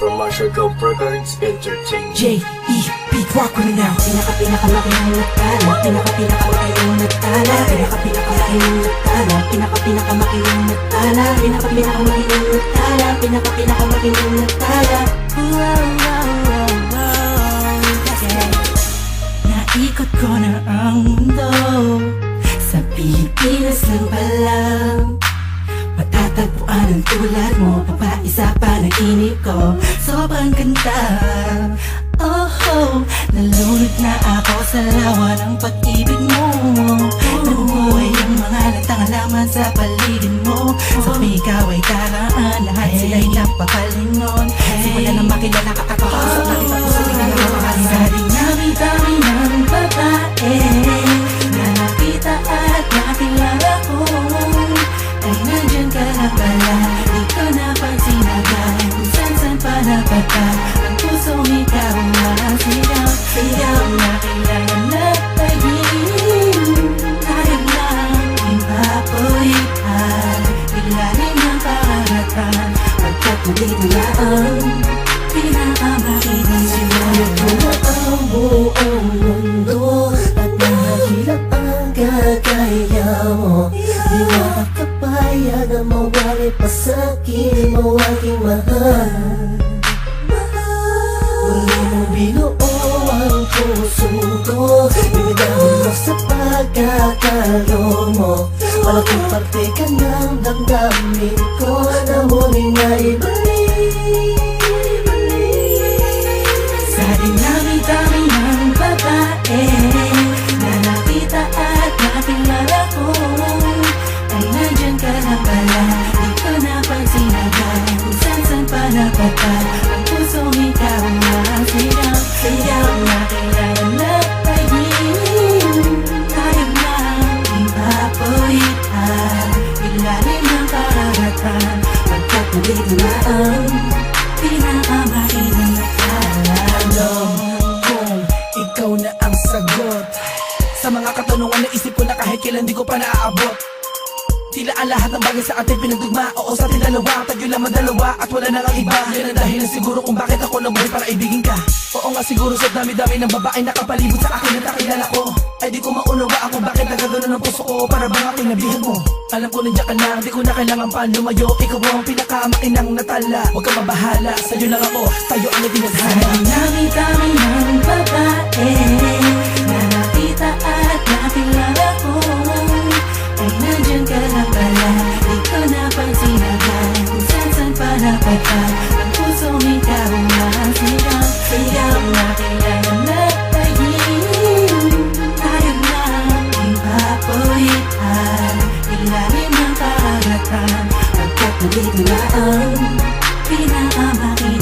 from Go Records Entertainment. J.E. Beat Rock ko na now. Pinaka pinaka makinang nagtala. Pinaka pinaka makinang nagtala. Pinaka pinaka makinang nagtala. Pinaka pinaka makinang nagtala. Pinaka pinaka makinang nagtala. Pinaka pinaka makinang nagtala. Naikot ko na ang mundo Sa Pilipinas lang pala Matatagpuan ang tulad mo Papaisa pa ng inip ko Sobrang ganda. Oh, oh Nalunod na ako sa lawa ng pag-ibig mo. Nabubuhay ang mga lantang halaman sa paligid mo. Sa ikaw ay karaan Lahat sila'y napakalingon Simula na makilala ka ako Sa nakita ulit na ang Pinakamakinig Sinulit ko na ang mundo At nahihirap ang gagaya mo Di makakapayag na mawari pa sa'kin mo aking mahal Wala mo binuo ang puso mo sa pagkakalo mo Malaking parte ka ng damdamin ko. Na muling naibalik Sa mga katanungan na isip ko na kahit kailan di ko pa naaabot. Tila ang lahat ng bagay sa ating pinagdugma Oo sa ating dalawa, tayo lamang dalawa At wala na ang iba. Yan ang dahilan siguro kung bakit ako nabuhay para ibigin ka. Oo nga siguro sa dami-dami ng babae nakapalibot sa akin at nakilala ko. Ay di ko maunawa ako bakit nagagano ng puso ko? Para bang aking nabihan mo? Alam ko nandiyan ka na, di ko na kailangan pa lumayo Ikaw ang pinakamakinang natala. Huwag kang mabahala, sa'yo lang ako. Tayo ang itinadhana Dami-dami ng babae Ilalim ng karagatan Pagkat nandito na ang Pinakamakinang